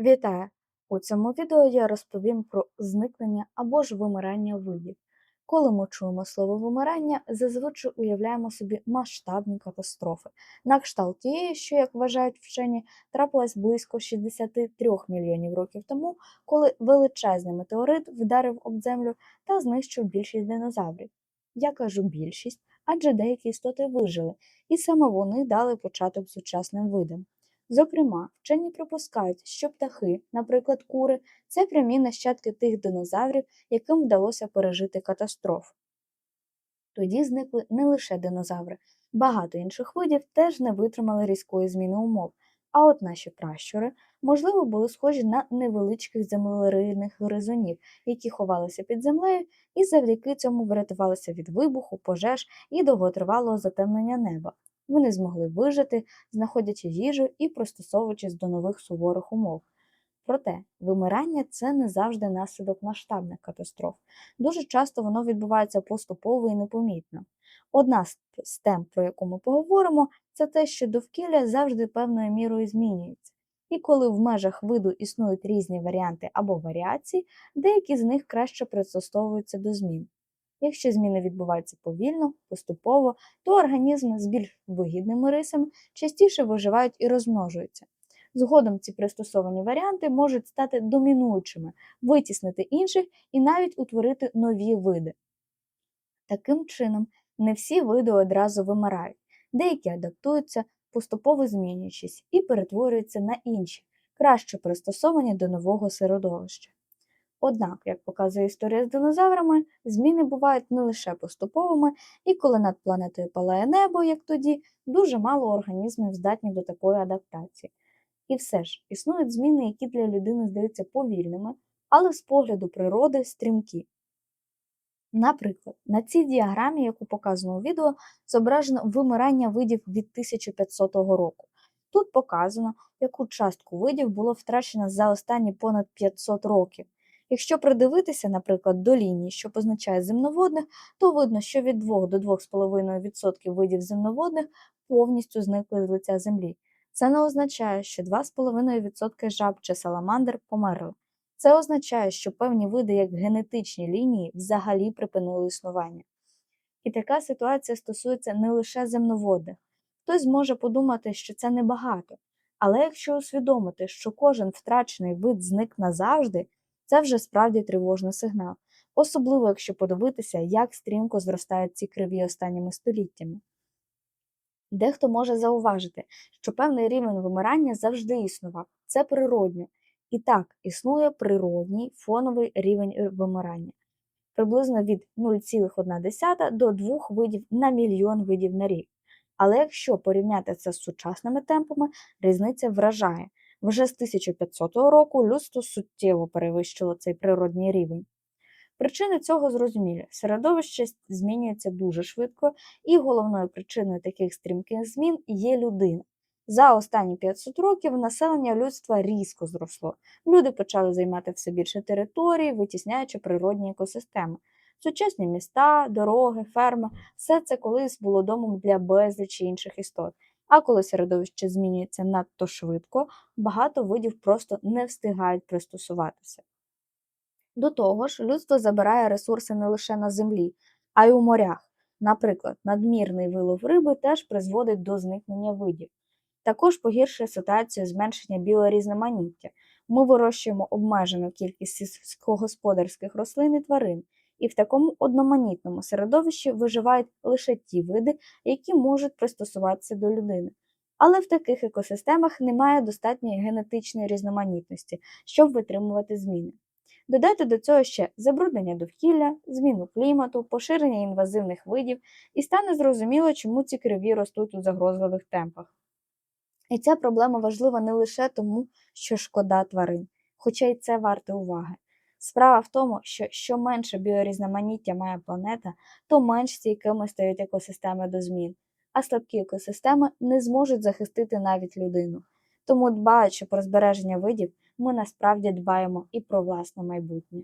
Вітаю! У цьому відео я розповім про зникнення або ж вимирання видів. Коли ми чуємо слово вимирання, зазвичай уявляємо собі масштабні катастрофи, на кшталт тієї, що, як вважають вчені, трапилась близько 63 мільйонів років тому, коли величезний метеорит вдарив об землю та знищив більшість динозаврів. Я кажу більшість, адже деякі істоти вижили, і саме вони дали початок сучасним видам. Зокрема, вчені припускають, що птахи, наприклад, кури, це прямі нащадки тих динозаврів, яким вдалося пережити катастрофу. Тоді зникли не лише динозаври, багато інших видів теж не витримали різкої зміни умов, а от наші пращури, можливо, були схожі на невеличких землерийних гризунів, які ховалися під землею і завдяки цьому врятувалися від вибуху, пожеж і довготривалого затемнення неба. Вони змогли вижити, знаходячи їжу і пристосовуючись до нових суворих умов. Проте вимирання це не завжди наслідок масштабних катастроф. Дуже часто воно відбувається поступово і непомітно. Одна з тем, про яку ми поговоримо, це те, що довкілля завжди певною мірою змінюється. І коли в межах виду існують різні варіанти або варіації, деякі з них краще пристосовуються до змін. Якщо зміни відбуваються повільно, поступово, то організми з більш вигідними рисами частіше виживають і розмножуються. Згодом ці пристосовані варіанти можуть стати домінуючими, витіснити інших і навіть утворити нові види. Таким чином, не всі види одразу вимирають, деякі адаптуються, поступово змінюючись, і перетворюються на інші, краще пристосовані до нового середовища. Однак, як показує історія з динозаврами, зміни бувають не лише поступовими, і коли над планетою палає небо, як тоді, дуже мало організмів здатні до такої адаптації. І все ж існують зміни, які для людини здаються повільними, але з погляду природи стрімкі. Наприклад, на цій діаграмі, яку показано у відео, зображено вимирання видів від 1500 року. Тут показано, яку частку видів було втрачено за останні понад 500 років. Якщо придивитися, наприклад, до лінії, що позначає земноводних, то видно, що від 2 до 2,5% видів земноводних повністю зникли з лиця землі. Це не означає, що 2,5% жаб чи саламандр померли. Це означає, що певні види, як генетичні лінії, взагалі припинили існування. І така ситуація стосується не лише земноводних. Хтось може подумати, що це небагато. Але якщо усвідомити, що кожен втрачений вид зник назавжди, це вже справді тривожний сигнал, особливо якщо подивитися, як стрімко зростають ці криві останніми століттями. Дехто може зауважити, що певний рівень вимирання завжди існував, це природньо. І так, існує природній фоновий рівень вимирання, приблизно від 0,1 до 2 видів на мільйон видів на рік. Але якщо порівняти це з сучасними темпами, різниця вражає. Вже з 1500 року людство суттєво перевищило цей природній рівень. Причини цього зрозумілі. Середовище змінюється дуже швидко, і головною причиною таких стрімких змін є людина. За останні 500 років населення людства різко зросло. Люди почали займати все більше території, витісняючи природні екосистеми. Сучасні міста, дороги, ферми все це колись було домом для безлічі інших істот. А коли середовище змінюється надто швидко, багато видів просто не встигають пристосуватися. До того ж, людство забирає ресурси не лише на землі, а й у морях. Наприклад, надмірний вилов риби теж призводить до зникнення видів. Також погіршує ситуацію зменшення біорізноманіття. Ми вирощуємо обмежену кількість сільськогосподарських рослин і тварин, і в такому одноманітному середовищі виживають лише ті види, які можуть пристосуватися до людини. Але в таких екосистемах немає достатньої генетичної різноманітності, щоб витримувати зміни. Додайте до цього ще забруднення довкілля, зміну клімату, поширення інвазивних видів, і стане зрозуміло, чому ці криві ростуть у загрозливих темпах. І ця проблема важлива не лише тому, що шкода тварин, хоча й це варте уваги. Справа в тому, що що менше біорізноманіття має планета, то менш стійкими стають екосистеми до змін, а слабкі екосистеми не зможуть захистити навіть людину. Тому, дбаючи про збереження видів, ми насправді дбаємо і про власне майбутнє.